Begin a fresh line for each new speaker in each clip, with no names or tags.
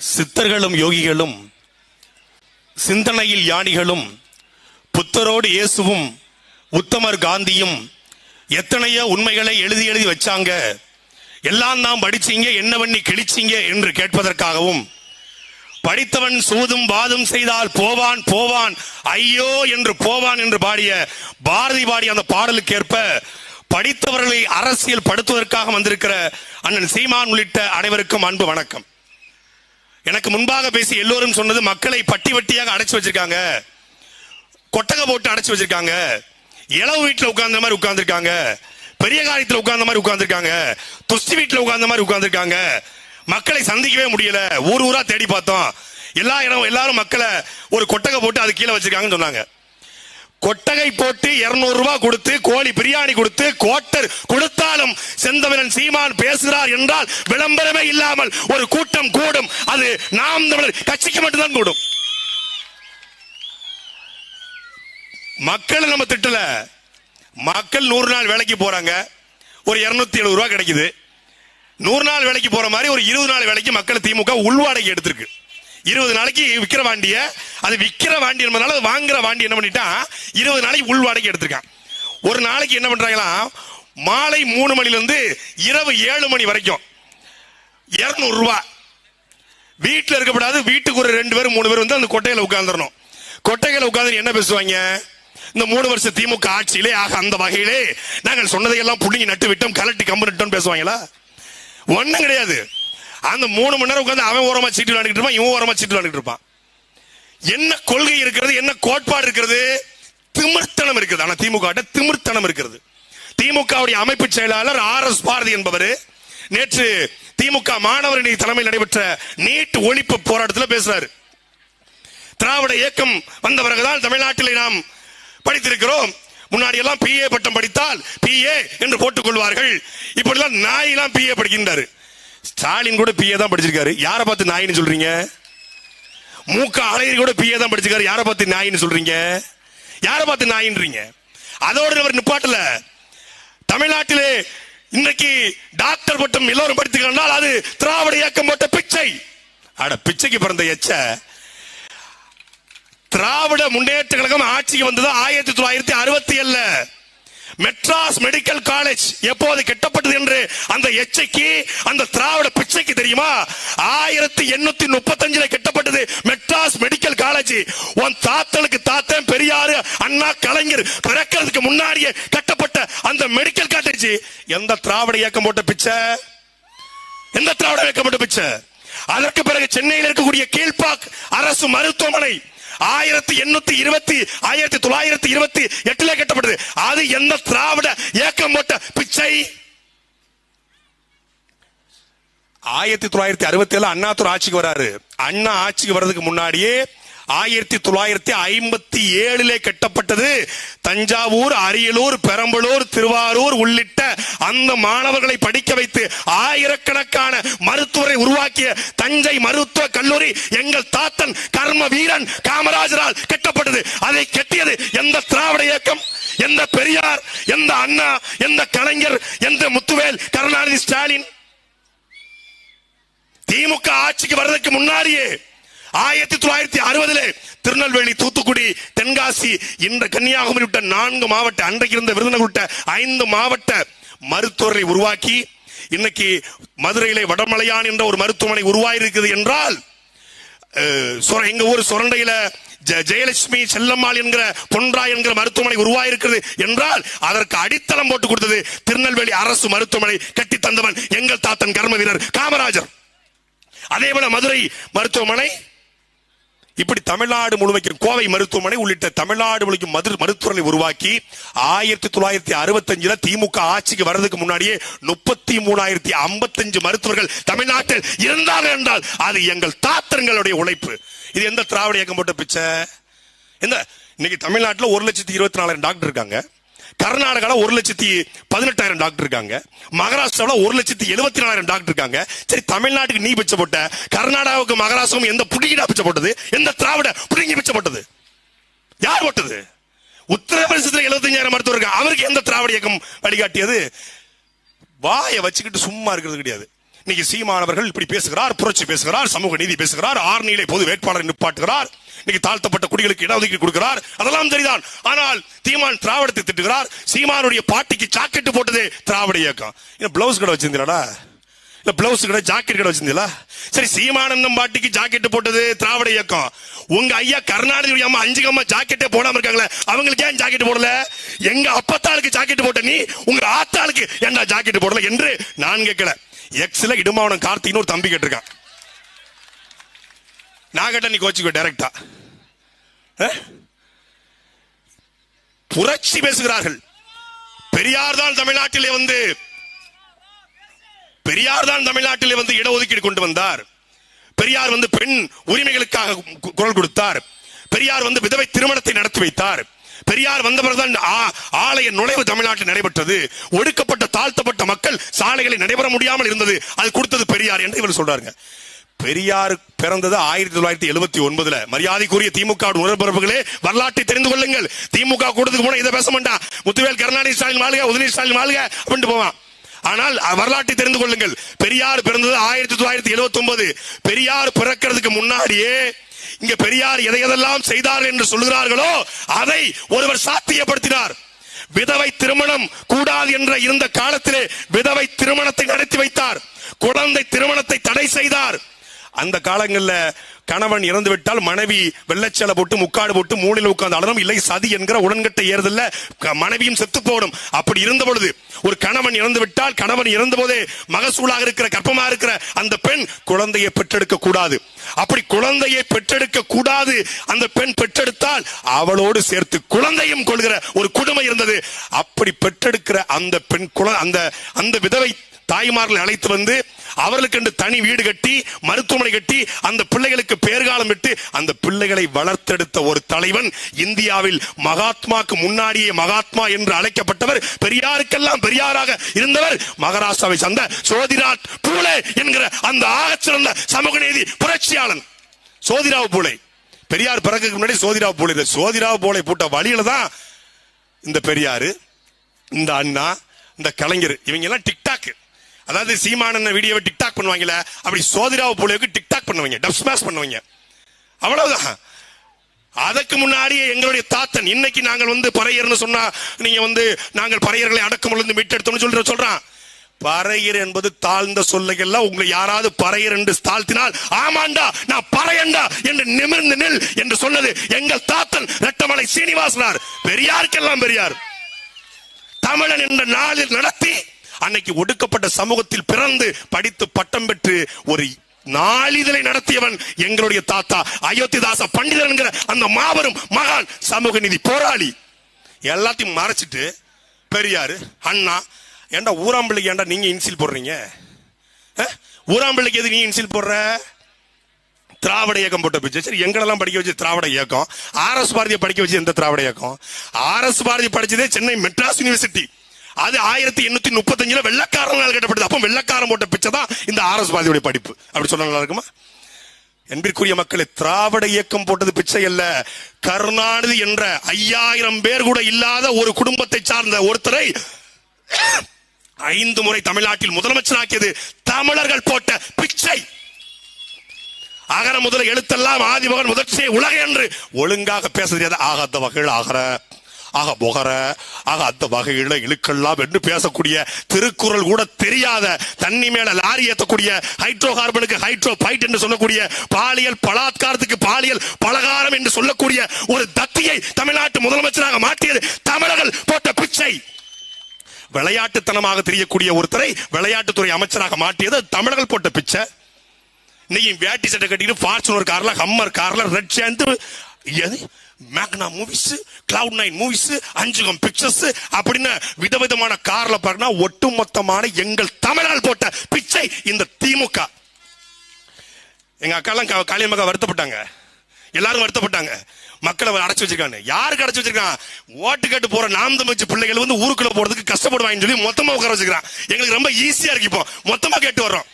சித்தர்களும் யோகிகளும் சிந்தனையில் யானிகளும் புத்தரோடு இயேசுவும் உத்தமர் காந்தியும் எத்தனையோ உண்மைகளை எழுதி எழுதி வச்சாங்க. எல்லாம் தான் படிச்சீங்க என்ன பண்ணி கிழிச்சீங்க என்று கேட்பதற்காகவும் படித்தவன் சூதும் வாதும் செய்தால் போவான் போவான் ஐயோ என்று போவான் என்று பாடிய பாரதி பாடிய அந்த பாடலுக்கேற்ப படித்தவர்களை அரசியல் படுத்துவதற்காக வந்திருக்கிற அண்ணன் சீமான் உள்ளிட்ட அனைவருக்கும் அன்பு வணக்கம். எனக்கு முன்பாக பேசி எல்லோரும் சொன்னது மக்களை பட்டி வட்டியாக அடைச்சு வச்சிருக்காங்க. கொட்டகை போட்டு அடைச்சு வச்சிருக்காங்க. இளவு வீட்டில் உட்கார்ந்த மாதிரி உட்கார்ந்துருக்காங்க. பெரிய காரியத்தில் உட்கார்ந்த மாதிரி உட்கார்ந்துருக்காங்க. துஷ்டி வீட்டில் உட்கார்ந்த மாதிரி உட்கார்ந்துருக்காங்க. மக்களை சந்திக்கவே முடியல. ஊர் ஊரா தேடி பார்த்தோம். எல்லா இடம் எல்லாரும் மக்களை ஒரு கொட்டகை போட்டு அது கீழே வச்சிருக்காங்கன்னு சொன்னாங்க. கொட்டகை போட்டு 200 ரூபாய் கொடுத்து கோழி பிரியாணி கொடுத்து கோட்டர் கொடுத்தாலும் செந்தமிழன் சீமான் பேசுகிறார் என்றால் விளம்பரமே இல்லாமல் ஒரு கூட்டம் கூடும். அது நாம் தமிழர் கட்சிக்கு மட்டும்தான் கூடும். மக்களை நம்ம திட்டல. மக்கள் நூறு நாள் வேலைக்கு போறாங்க. ஒரு இருநூத்தி எழுபது ரூபா கிடைக்குது. நூறு நாள் வேலைக்கு போற மாதிரி ஒரு இருபது நாள் வேலைக்கு மக்கள் திமுக உள்வாடகை எடுத்திருக்கு. இருபது நாளைக்கு விக்கிரவாண்டிய வாண்டிய அது விற்கிற வாண்டி என்பதனால அது வாங்குற வாண்டி என்ன பண்ணிட்டான் இருபது நாளைக்கு உள் வாடகை எடுத்திருக்கான். ஒரு நாளைக்கு என்ன பண்றாங்களா மாலை மூணு மணிலேருந்து இரவு ஏழு மணி வரைக்கும் இருநூறு வீட்டில் இருக்கக்கூடாது வீட்டுக்கு ஒரு ரெண்டு பேரும் மூணு பேர் வந்து அந்த கொட்டையில உட்காந்துடணும் கொட்டையில் உட்காந்து என்ன பேசுவாங்க? இந்த மூணு வருஷ திமுக ஆட்சியிலே ஆக அந்த வகையிலே நாங்கள் சொன்னதையெல்லாம் புள்ளிங்க நட்டு விட்டோம் கலட்டி கம்பு நட்டோம் பேசுவாங்களா? ஒன்றும் கிடையாது. அந்த மூணு மணி நேரம் உட்காந்து அவன் ஓரமா சீட்டு விளையாண்டுட்டு இருப்பான் இவன் ஓரமா சீட்டு விளையாண்டுட்டு இருப்பான். என்ன கொள்கை இருக்கிறது என்ன கோட்பாடு இருக்கிறது? திமிர்த்தனம் இருக்குது. ஆனா திமுக திமிர்த்தனம் இருக்கிறது திமுகவுடைய அமைப்பு செயலாளர் ஆர் எஸ் பாரதி என்பவர் நேற்று திமுக மாணவரணி தலைமையில் நடைபெற்ற நீட் ஒழிப்பு போராட்டத்தில் பேசுறாரு. திராவிட இயக்கம் வந்த பிறகுதான் தமிழ்நாட்டில் நாம் படித்திருக்கிறோம். முன்னாடி எல்லாம் பிஏ பட்டம் படித்தால் பிஏ என்று போட்டுக் கொள்வார்கள். இப்படிலாம் நாய் எல்லாம் பிஏ படிக்கின்றாரு. ஸ்டாலின் கூட பிஏ தான் படிச்சிருக்காரு. யாரை பார்த்து நாயின்னு சொல்றீங்க? மூக்க அழகிரி கூட பிஏ தான் படிச்சிருக்காரு யாரை பார்த்து நாயின்னு சொல்றீங்க? யாரை பார்த்து நாயின்றீங்க? அதோடு அவர் நிப்பாட்டல. தமிழ்நாட்டிலே இன்னைக்கு டாக்டர் பட்டம் எல்லோரும் படித்துக்கிறால் அது திராவிட இயக்கம் போட்ட பிச்சை. அட பிச்சைக்கு பிறந்த எச்ச. திராவிட முன்னேற்ற கழகம் ஆட்சிக்கு வந்தது ஆயிரத்தி தொள்ளாயிரத்தி அறுபத்தி ஏழுல. மெட்ராஸ் மெடிக்கல் காலேஜ் எப்போது கெட்டப்பட்டது என்று அந்த எச்சைக்கு அந்த திராவிட பிச்சைக்கு தெரியுமா? ஆயிரத்தி எண்ணூத்தி முப்பத்தஞ்சுல கெட்டப்பட்டது மெட்ராஸ் மெடிக்கல் காலேஜ். உன் தாத்தனுக்கு தாத்தன் பெரியாரு அண்ணா கலைஞர் பிறக்கிறதுக்கு முன்னாடியே கட்டப்பட்ட அந்த மெடிக்கல் காலேஜ். எந்த திராவிட இயக்கம் போட்ட பிச்சை? எந்த திராவிட இயக்கம் போட்ட பிச்சை? அதற்கு பிறகு சென்னையில் இருக்கக்கூடிய கீழ்பாக் அரசு மருத்துவமனை ஆயிரத்தி எண்ணூத்தி இருபத்தி ஆயிரத்தி தொள்ளாயிரத்தி இருபத்தி எட்டுல கட்டப்பட்டது. அது எந்த திராவிட இயக்கம் போட்ட பிச்சை? ஆயிரத்தி தொள்ளாயிரத்தி அறுபத்தி ஏழு அண்ணாத்துறை ஆட்சிக்கு வராரு. அண்ணா ஆட்சிக்கு வர்றதுக்கு முன்னாடியே ஆயிரத்தி தொள்ளாயிரத்தி ஐம்பத்தி ஏழிலே கட்டப்பட்டது. தஞ்சாவூர் அரியலூர் பெரம்பலூர் திருவாரூர் உள்ளிட்ட அந்த மாணவர்களை படிக்க வைத்து ஆயிரக்கணக்கான மருத்துவரை உருவாக்கிய தஞ்சை மருத்துவ கல்லூரி எங்கள் தாத்தன் கர்ம வீரன் காமராஜரால் கட்டப்பட்டது. அதை கட்டியது எந்த திராவிட இயக்கம் எந்த பெரியார் எந்த அண்ணா எந்த கலைஞர் எந்த முத்துவேல் கருணாநிதி ஸ்டாலின். திமுக ஆட்சிக்கு வர்றதுக்கு முன்னாடியே ஆயிரத்தி தொள்ளாயிரத்தி அறுபதுல திருநெல்வேலி தூத்துக்குடி தென்காசி இந்த கன்னியாகுமரி விட்ட நான்கு மாவட்ட அன்றைக்கு இருந்த விருதுநகர் விட்ட ஐந்து மாவட்ட மருத்துவரை உருவாக்கி இன்னைக்கு மதுரையிலே வடமலையான் என்ற ஒரு மருத்துவமனை உருவாயிருக்குது என்றால் எங்க ஊர் சுரண்டையில ஜெ- ஜெயலட்சுமி செல்லம்மாள் என்கிற பொன்றா என்கிற மருத்துவமனை உருவாயிருக்கிறது என்றால் அதற்கு அடித்தளம் போட்டு கொடுத்தது திருநெல்வேலி அரசு மருத்துவமனை கட்டி தந்தவன் எங்கள் தாத்தன் கர்ம வீரர் காமராஜர். அதே போல மதுரை மருத்துவமனை இப்படி தமிழ்நாடு முழுமைக்கும் கோவை மருத்துவமனை உள்ளிட்ட தமிழ்நாடு முழுமைக்கும் மது மருத்துவமனை உருவாக்கி ஆயிரத்தி தொள்ளாயிரத்தி அறுபத்தஞ்சுல திமுக ஆட்சிக்கு வர்றதுக்கு முன்னாடியே முப்பத்தி மூணாயிரத்தி ஐம்பத்தஞ்சு மருத்துவர்கள் தமிழ்நாட்டில் இருந்தார்கள் என்றால் அது எங்கள் தாத்தங்களுடைய உழைப்பு. இது எந்த திராவிட இயக்கம் போட்ட பிச்சை? இந்த இன்னைக்கு தமிழ்நாட்டில் ஒரு லட்சத்தி இருபத்தி நாலாயிரம் டாக்டர் இருக்காங்க. கர்நாடகாவில் ஒரு லட்சத்தி பதினெட்டாயிரம் டாக்டர் இருக்காங்க. மகாராஷ்டிராவில் ஒரு லட்சத்தி எழுபத்தி நாலாயிரம் டாக்டர் இருக்காங்க. சரி தமிழ்நாட்டுக்கு நீ பிச்சை போட்ட கர்நாடகாவுக்கு மகாராஷ்டிரம் எந்த புடிங்கிடா பிச்சை போட்டது? எந்த திராவிட புடுங்கி பிச்சை போட்டது? யார் போட்டது? உத்தரப்பிரதேசத்தில் எழுபத்தஞ்சாயிரம் மருத்துவர் அவருக்கு எந்த திராவிட இயக்கம் வழிகாட்டியது? வாயை வச்சுக்கிட்டு சும்மா இருக்கிறது கிடையாது. இன்னைக்கு சீமானவர்கள் இப்படி பேசுகிறார் புரட்சி பேசுகிறார் சமூக நீதி பேசுகிறார் ஆர்நிலை பொது வேட்பாளர் நிப்பாட்டுகிறார் இன்னைக்கு தாழ்த்தப்பட்ட குடிகளுக்கு இடஒதுக்கீடு கொடுக்கிறார் அதெல்லாம் சரிதான். ஆனால் தீமான் திராவிடத்தை திட்டுகிறார் சீமானுடைய பாட்டிக்கு ஜாக்கெட் போட்டது திராவிட இயக்கம். இந்த பிளவுஸ் கடை வச்சிருந்தீங்களா இல்ல பிளவுஸ் கடை ஜாக்கெட் கடை வச்சிருந்தீங்களா? சரி சீமானந்தம் பாட்டிக்கு ஜாக்கெட் போட்டது திராவிட இயக்கம். உங்க ஐயா கருணாநிதி அம்மா அஞ்சு அம்மா ஜாக்கெட்டே போடாம இருக்காங்களே அவங்களுக்கு ஏன் ஜாக்கெட் போடல? எங்க அப்பத்தாளுக்கு ஜாக்கெட் போட்ட நீ உங்க ஆத்தாளுக்கு என்ன ஜாக்கெட் போடல என்று நான் கேட்கல. எக்ஸ்ல இடுமாவனம் கார்த்திக்னு ஒரு தம்பி கேட்டிருக்கான் நான் கேட்ட நீ கோச்சிக்கோ டைரக்டா புரட்சி பேசுகிறார்கள். பெரியார் தான் தமிழ்நாட்டிலே வந்து பெரியார் தான் தமிழ்நாட்டிலே வந்து இடஒதுக்கீடு கொண்டு வந்தார். பெரியார் வந்து பெண் உரிமைகளுக்காக குரல் கொடுத்தார். பெரியார் வந்து விதவை திருமணத்தை நடத்தி வைத்தார். பெரியார் வந்த பிறகுதான் ஆலய நுழைவு தமிழ்நாட்டில் நடைபெற்றது. ஒடுக்கப்பட்ட தாழ்த்தப்பட்ட மக்கள் சாலைகளை நடைபெற முடியாமல் இருந்தது. அது கொடுத்தது பெரியார் என்று இவர் சொல்றாருங்க. பெரியார் பிறந்தது ஆயிரத்தி தொள்ளாயிரத்தி எழுபத்தி ஒன்பதுல. மரியாதைக்குரிய திமுக உணர்பரப்புகளே வரலாற்றை தெரிந்து கொள்ளுங்கள். திமுக கூட்டத்துக்கு போனா இதை பேச மாட்டான் முத்துவேல் கருணாநிதி ஸ்டாலின் வாழ்க உதயநிதி ஸ்டாலின் வாழ்க அப்படின்ட்டு போவான். ஆனால் வரலாற்றை தெரிந்து கொள்ளுங்கள். பெரியார் பிறந்தது ஆயிரத்தி தொள்ளாயிரத்தி எழுபத்தி ஒன்பது. பெரியார் பிறக்கிறதுக்கு முன்னாடியே இங்க பெரியார் எதை எதெல்லாம் செய்தார் என்று சொல்கிறார்களோ அதை ஒருவர் சாத்தியப்படுத்தினார். விதவை திருமணம் கூடாது என்ற இருந்த காலத்திலே விதவை திருமணத்தை நடத்தி வைத்தார். குழந்தை திருமணத்தை தடை செய்தார். அந்த காலங்களில் கணவன் இறந்து விட்டால் மனைவி வெள்ளச்சேலை போட்டு முக்காடு போட்டு மூலையில் உட்கார்ந்து அழணும் இல்லை சதி என்கிற உடன்கட்டை ஏறுதல்ல. க- மனைவியும் செத்து போடும். அப்படி இருந்த பொழுது ஒரு கணவன் இறந்து விட்டால் கணவன் இறந்த போதே மகசூலாக இருக்கிற கற்பமாக இருக்கிற அந்த பெண் குழந்தையை பெற்றெடுக்க கூடாது அப்படி குழந்தையை பெற்றெடுக்க கூடாது. அந்த பெண் பெற்றெடுத்தால் அவளோடு சேர்த்து குழந்தையும் கொள்கிற ஒரு குடும்பம் இருந்தது. அப்படி பெற்றெடுக்கிற அந்த பெண் குழ அந்த அந்த விதவை தாய்மார்களை அழைத்து வந்து அவர்களுக்கு என்று தனி வீடு கட்டி மருத்துவமனை கட்டி அந்த பிள்ளைகளுக்கு பேர்காலம் விட்டு அந்த பிள்ளைகளை வளர்த்தெடுத்த ஒரு தலைவன் இந்தியாவில் மகாத்மாக்கு முன்னாடியே மகாத்மா என்று அழைக்கப்பட்டவர் பெரியாருக்கெல்லாம் பெரியாராக இருந்தவர் மகாராஷ்டிராவை சார்ந்த சோதிராஜ் பூலே என்கிற அந்த ஆகச்சிறந்த சமூக நீதி புரட்சியாளன். சோதிராவ் பூலே பெரியார் பிறகு முன்னாடி சோதிராவ் பூலே சோதிராவ் பூலை போட்ட வழியில தான் இந்த பெரியாரு இந்த அண்ணா இந்த கலைஞர் இவங்க எல்லாம் டிக்டாக்கு அதாவது சீமானன் வீடியோவை டிக்டாக் பண்ணுவாங்கல்ல அப்படி சோதிராவ போலவுக்கு டிக்டாக் பண்ணுவாங்க டப் ஸ்மாஷ் பண்ணுவாங்க. அவ்வளவுதான். அதற்கு முன்னாடியே எங்களுடைய தாத்தன் இன்னைக்கு நாங்கள் வந்து பறையர்னு சொன்னா நீங்க வந்து நாங்கள் பறையர்களை அடக்கமிருந்து மீட்டெடுத்தோம்னு சொல்ற சொல்றான். பறையர் என்பது தாழ்ந்த சொல்லையெல்லாம் உங்களை யாராவது பறையர் என்று தாழ்த்தினால் ஆமாண்டா நான் பறையண்டா என்று நிமிர்ந்து நில் என்று சொன்னது எங்கள் தாத்தன் ரெட்டமலை சீனிவாசனார். பெரியாருக்கெல்லாம் பெரியார். தமிழன் என்ற நாளில் நடத்தி அன்னைக்கு ஒடுக்கப்பட்ட சமூகத்தில் பிறந்து படித்து பட்டம் பெற்று ஒரு நாளிதழை நடத்தியவன் எங்களுடைய தாத்தா. அயோத்திதாச பண்டிதர் என்கிற அந்த மாபெரும் மகான் சமூக நீதி போராளி. எல்லாத்தையும் மறைச்சிட்டு பெரியாரு அண்ணா ஏன்டா ஊராம்பிள்ளைக்கு ஏன்டா நீங்க இன்சில் போடுறீங்க? ஊராம்பிள்ளைக்கு எது நீ இன்சில் போடுற? திராவிட இயக்கம் போட்ட பிச்சை. சரி எங்களெல்லாம் படிக்க வச்சு திராவிட இயக்கம். ஆர் எஸ் பாரதியை படிக்க வச்சு எந்த திராவிட இயக்கம்? ஆர் எஸ் பாரதி படிச்சதே சென்னை மெட்ராஸ் யூனிவர்சிட்டி. அது ஆயிரத்தி எண்ணூத்தி முப்பத்தஞ்சுல வெள்ளக்காரனால் கட்டப்பட்டது. அப்போ வெள்ளக்காரன் போட்ட பிச்சை தான் இந்த ஆர்எஸ் பாதியுடைய படிப்பு. அப்படி சொன்னா நல்லா இருக்குமா? என்பிற்குரிய மக்களை திராவிட இயக்கம் போட்டது பிச்சை அல்ல. கருணாநிதி என்ற ஐயாயிரம் பேர் கூட இல்லாத ஒரு குடும்பத்தை சார்ந்த ஒருத்தரை ஐந்து முறை தமிழ்நாட்டில் முதலமைச்சராக்கியது தமிழர்கள் போட்ட பிச்சை. அகர முதல எழுத்தெல்லாம் ஆதிமகன் முதற்சியை உலக என்று ஒழுங்காக பேச தெரியாத ஆகாத வகையில் ஆகிற. ஆக புகர ஆக அந்த வகையில இழுக்கெல்லாம் என்று பேசக்கூடிய திருக்குறள் கூட தெரியாத தண்ணி மேல லாரி ஏத்தக்கூடிய ஹைட்ரோ கார்பனுக்கு ஹைட்ரோ பைட் என்று சொல்லக்கூடிய பாலியல் பலாத்காரத்துக்கு பாலியல் பலகாரம் என்று சொல்லக்கூடிய ஒரு தத்தியை தமிழ்நாட்டு முதலமைச்சராக மாற்றியது தமிழர்கள் போட்ட பிச்சை. விளையாட்டுத்தனமாக தெரியக்கூடிய ஒருத்தரை விளையாட்டுத்துறை அமைச்சராக மாற்றியது தமிழர்கள் போட்ட பிச்சை. இன்னைக்கு வேட்டி சட்டை கட்டிட்டு ஃபார்ச்சுனர் கார்ல ஹம்மர் கார்ல ரெட் சேர்ந்து எது? Magna movies cloud nine movies Anjugam pictures அப்படின்னு விதவிதமான கார்ல பாருனா ஒட்டுமொத்தமான எங்கள் தமிழால் போட்ட பிச்சை இந்த திமுக. எங்க அக்காலாம் கா- காளியம்மாக்கா வருத்தப்பட்டாங்க. எல்லாரும் வருத்தப்பட்டாங்க. மக்களை அடைச்சு வச்சிருக்காங்க யாருக்கு அடைச்சு வச்சிருக்கான்? ஓட்டு கேட்டு போற நாம் தமிழ்ச்சி பிள்ளைகள் வந்து ஊருக்குள்ள போறதுக்கு கஷ்டப்படுவாங்கன்னு சொல்லி மொத்தமா உட்கார வச்சிருக்கான் எங்களுக்கு ரொம்ப ஈஸியா இருக்கு இப்போ. மொத்தமா கேட்டு வர்றோம்.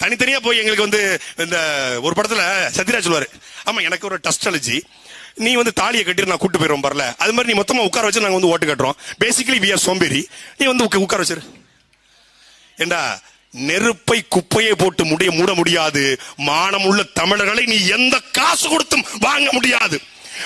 தனித்தனியா போய் எங்களுக்கு வந்து இந்த ஒரு படத்துல சத்யராஜ் சொல்லுவாரு. ஆமா எனக்கு ஒரு டஸ்ட் அலர்ஜி. நீ வந்து தாலியை கட்டி நான் கூட்டு போயிடும் பரல. அது மாதிரி நீ மொத்தமா உட்கார வச்சு நாங்க வந்து ஓட்டு கட்டுறோம். பேசிக்கலி வி ஆர் சோம்பேறி. நீ வந்து உட்கார வச்சிரு. ஏண்டா நெருப்பை குப்பையை போட்டு முடிய மூட முடியாது. மானமுள்ள தமிழர்களை நீ எந்த காசு கொடுத்தும் வாங்க முடியாது.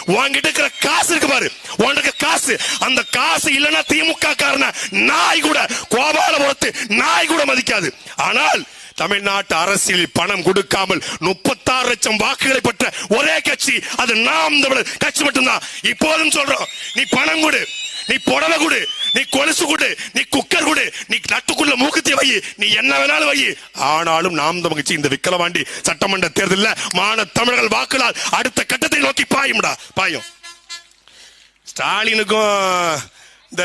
வாங்கிட்டு இருக்கிற காசு இருக்கு பாரு. உனக்கு காசு. அந்த காசு இல்லைன்னா திமுக காரன நாய் கூட கோபாலபுரத்து நாய் கூட மதிக்காது. ஆனால் தமிழ்நாட்டு அரசியலில் பணம் கொடுக்காமல் முப்பத்தாறு லட்சம் வாக்குகளை பெற்ற ஒரே கட்சி அது நாம் தமிழர். கட்சி மட்டும்தான். இப்போதும் சொல்றோம் நீ பணம் கொடு நீ புடவை கொடு நீ கொலுசு கொடு நீ குக்கர் கொடு நீ நட்டுக்குள்ள மூக்குத்தி வை நீ என்ன வேணாலும் வை. ஆனாலும் நாம் தமிழ் கட்சி இந்த விக்கிரவாண்டி சட்டமன்ற தேர்தலில் மான தமிழர்கள் வாக்குகளால் அடுத்த கட்டத்தை நோக்கி பாயும்டா. பாயும். ஸ்டாலினுக்கும் இந்த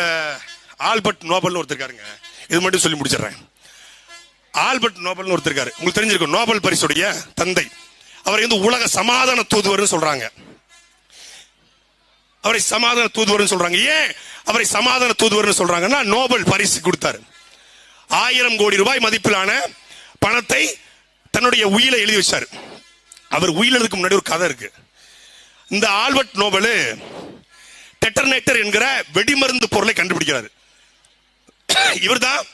ஆல்பர்ட் நோபல்னு ஒருத்தர் இருக்காருங்க. இது மட்டும் சொல்லி முடிச்சிடுறேன். ஆல்பர்ட் நோபல்னு ஒருத்தர் இருக்காரு. உங்களுக்கு தெரிஞ்சிருக்கும் நோபல் பரிசுடைய தந்தை. அவரை வந்து உலக சமாதான தூதுவர்னு சொல்றாங்க. அவரை சமாதான தூதுவர்னு சொல்றாங்க. ஏன் அவரை சமாதான தூதுவர்னு சொல்றாங்கன்னா நோபல் பரிசு கொடுத்தாரு. ஆயிரம் கோடி ரூபாய் மதிப்பிலான பணத்தை தன்னுடைய உயிரை எழுதி வச்சார். அவர் உயிரிழதுக்கு முன்னாடி ஒரு கதை இருக்கு. இந்த ஆல்பர்ட் நோபல் டெட்டர்னேட்டர் என்கிற வெடிமருந்து பொருளை கண்டுபிடிக்கிறார். இவர்தான்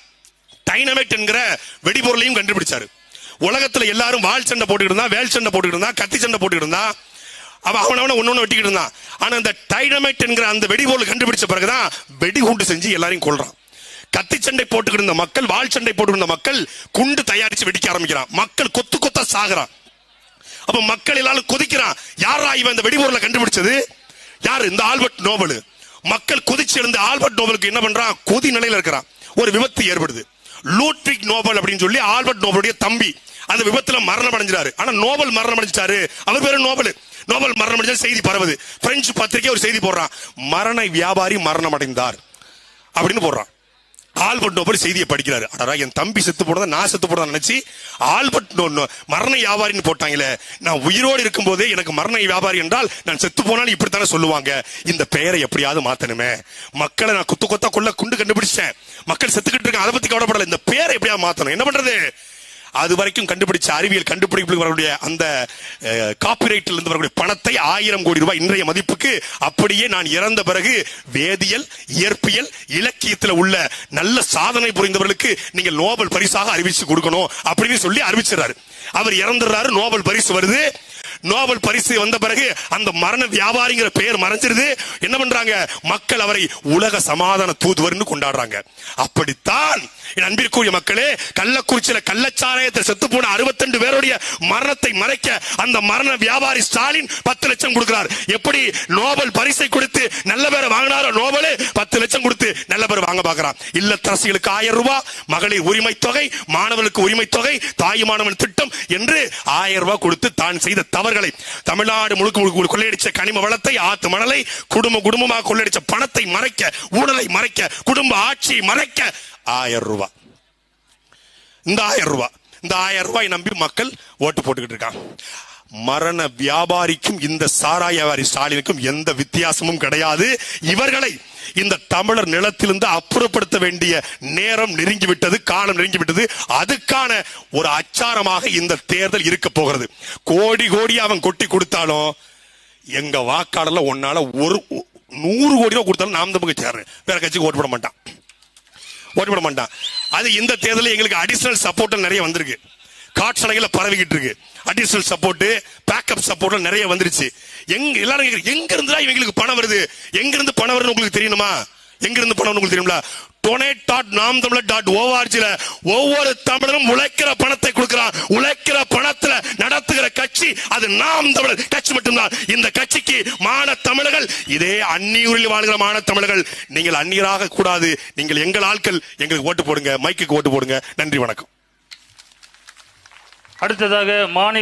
டைனமைட் என்கிற வெடிபொருளையும் கண்டுபிடிச்சாரு. உலகத்துல எல்லாரும் வால் சண்டை போட்டுக்கிட்டு இருந்தா வேல் சண்டை போட்டுக்கிட்டு இருந்தா கத்தி சண்டை போட்டுக்கிட்டு இருந்தா அவன் அவன அவன ஒண்ணு வெட்டிக்கிட்டு இருந்தான். ஆனா அந்த டைனமைட் என்கிற அந்த வெடிபொருள் கண்டுபிடிச்ச பிறகுதான் வெடிகுண்டு செஞ்சு எல்லாரையும் கொள்றான் கத்தி சண்டை போட்டுக்கிட்டு இருந்த மக்கள் வால் சண்டை போட்டுக்கிட்டு மக்கள் குண்டு தயாரிச்சு வெடிக்க ஆரம்பிக்கிறான். மக்கள் கொத்து கொத்தா சாகுறான். அப்ப மக்கள் எல்லாரும் கொதிக்கிறான். யாரா இவன் இந்த வெடிபொருளை கண்டுபிடிச்சது? யாரு? இந்த ஆல்பர்ட் நோபல். மக்கள் கொதிச்சு எழுந்த ஆல்பர்ட் நோபலுக்கு என்ன பண்றான்? கொதி நிலையில இருக்கிறான். ஒரு விபத்து ஏற்படுது. லூட்விக் நோபல் அப்படின்னு சொல்லி ஆல்பர்ட் நோபலுடைய தம்பி. அந்த விபத்துல மரணம் அடைஞ்சாரு ஆனா நோபல் மரணம் அடைஞ்சிட்டாரு. அவர் பேரு நோபல். நோபல் மரணம் அடைஞ்சா செய்தி பரவுது. பிரெஞ்சு பத்திரிகை ஒரு செய்தி போடுறான். மரண வியாபாரி மரணம் அடைந்தார் அப்படின்னு போடுறான். ஆல்பர்ட் நோபல் செய்தியை படிக்கிறாரு. அடரா என் தம்பி செத்து போடுறத நான் செத்து போனதா நினைச்சு ஆல்பர்ட் நோ- மரண வியாபாரின்னு போட்டாங்களே. நான் உயிரோடு இருக்கும்போதே எனக்கு மரண வியாபாரி என்றால் நான் செத்து போனாலும் இப்படித்தானே சொல்லுவாங்க. இந்த பெயரை எப்படியாவது மாத்தணுமே. மக்களை நான் குத்து கொத்தா கொள்ள குண்டு கண்டுபிடிச்சேன் மக்கள் செத்துக்கிட்டு இருக்காங்க. அதை பத்தி கவலைப்படல. இந்த பேரை எப்படியா மாத்தணும்? என்ன பண்றது? அது வரைக்கும் கண்டுபிடிச்ச அறிவியல் கண்டுபிடிப்புக்கு வரக்கூடிய அந்த காப்பிரைட்டில் இருந்து வரக்கூடிய பணத்தை ஆயிரம் கோடி ரூபாய் இன்றைய மதிப்புக்கு அப்படியே நான் இறந்த பிறகு வேதியியல் இயற்பியல் இலக்கியத்தில் உள்ள நல்ல சாதனை புரிந்தவர்களுக்கு நீங்கள் நோபல் பரிசாக அறிவிச்சு கொடுக்கணும் அப்படின்னு சொல்லி அறிவிச்சிடறாரு. அவர் இறந்துடுறாரு நோபல் பரிசு வருது. நோபல் பரிசு வந்த பிறகு அந்த மரண வியாபாரிங்கிற பெயர் மறைஞ்சிருது. என்ன பண்றாங்க? மக்கள் அவரை உலக சமாதான தூதுவர்னு கொண்டாடுறாங்க. அப்படித்தான் என் அன்பிற்குரிய மக்களே கள்ளக்குறிச்சியில கள்ளச்சாராயத்தில் செத்து போன 62 பேருடைய மரணத்தை மறைக்க அந்த மரண வியாபாரி ஸ்டாலின் பத்து லட்சம் கொடுக்கிறார். எப்படி நோபல் பரிசை கொடுத்து நல்ல பேரை வாங்கினாரோ நோபல்? பத்து லட்சம் கொடுத்து நல்ல பேர் வாங்க பார்க்கிறான். இல்லத்தரசிகளுக்கு ஆயிரம் ரூபாய் மகளிர் உரிமை தொகை மாணவர்களுக்கு உரிமை தொகை தாய் மாணவன் திட்டம் என்று ஆயிரம் ரூபாய் கொடுத்து தான் செய்த தவறு தவறுகளை தமிழ்நாடு முழுக்க கொள்ளையடிச்ச கனிம வளத்தை ஆத்து மணலை குடும்ப குடும்பமாக கொள்ளையடிச்ச பணத்தை மறைக்க ஊழலை மறைக்க குடும்ப ஆட்சியை மறைக்க ஆயிரம் ரூபாய். இந்த ஆயிரம் ரூபாய் இந்த ஆயிரம் ரூபாய் நம்பி மக்கள் ஓட்டு போட்டுக்கிட்டு இருக்காங்க. மரண வியாபாரிக்கும் இந்த சாராய வியாபாரி ஸ்டாலினுக்கும் எந்த வித்தியாசமும் கிடையாது. இவர்களை இந்த தமிழர் நிலத்திலிருந்து அப்புறப்படுத்த வேண்டிய நேரம் நெருங்கிவிட்டது காலம் நெருங்கிவிட்டது. அதுக்கான ஒரு அச்சாரமாக இந்த தேர்தல் இருக்க போகிறது. கோடி கோடி அவன் கொட்டி கொடுத்தாலும் எங்க வாக்காளர்ல ஒன்னால ஒரு நூறு கோடி கொடுத்தாலும் நாம் தமிழ் சேர்றேன் வேற கட்சிக்கு ஓட்டு போட மாட்டான். ஓட்டு போட மாட்டான். அது இந்த தேர்தலில் எங்களுக்கு அடிஷனல் சப்போர்ட் நிறைய வந்திருக்கு. காட்சலைகளை பரவிக்கிட்டு இருக்கு. அடிஷனல் சப்போர்ட் பேக்கப் சப்போர்ட் நிறைய வந்துருச்சு. எங்க எல்லாரும் எங்க இருந்தா இவங்களுக்கு பணம் வருது? எங்க இருந்து பணம் வருதுன்னு உங்களுக்கு தெரியணுமா? எங்க இருந்து பணம் உங்களுக்கு தெரியுங்களா டொனேட் டாட் நாம் தமிழர் டாட் ஓஆர்ஜில ஒவ்வொரு தமிழரும் உழைக்கிற பணத்தை கொடுக்கிறான். உழைக்கிற பணத்துல நடத்துகிற கட்சி அது நாம் தமிழர் கட்சி மட்டும்தான். இந்த கட்சிக்கு மான தமிழர்கள் இதே அந்நியூரில் வாழ்கிற மான தமிழர்கள். நீங்கள் அந்நியராக கூடாது. நீங்கள் எங்கள் ஆட்கள். எங்களுக்கு ஓட்டு போடுங்க. மைக்குக்கு ஓட்டு போடுங்க. நன்றி வணக்கம்.
அடுத்ததாக மாநில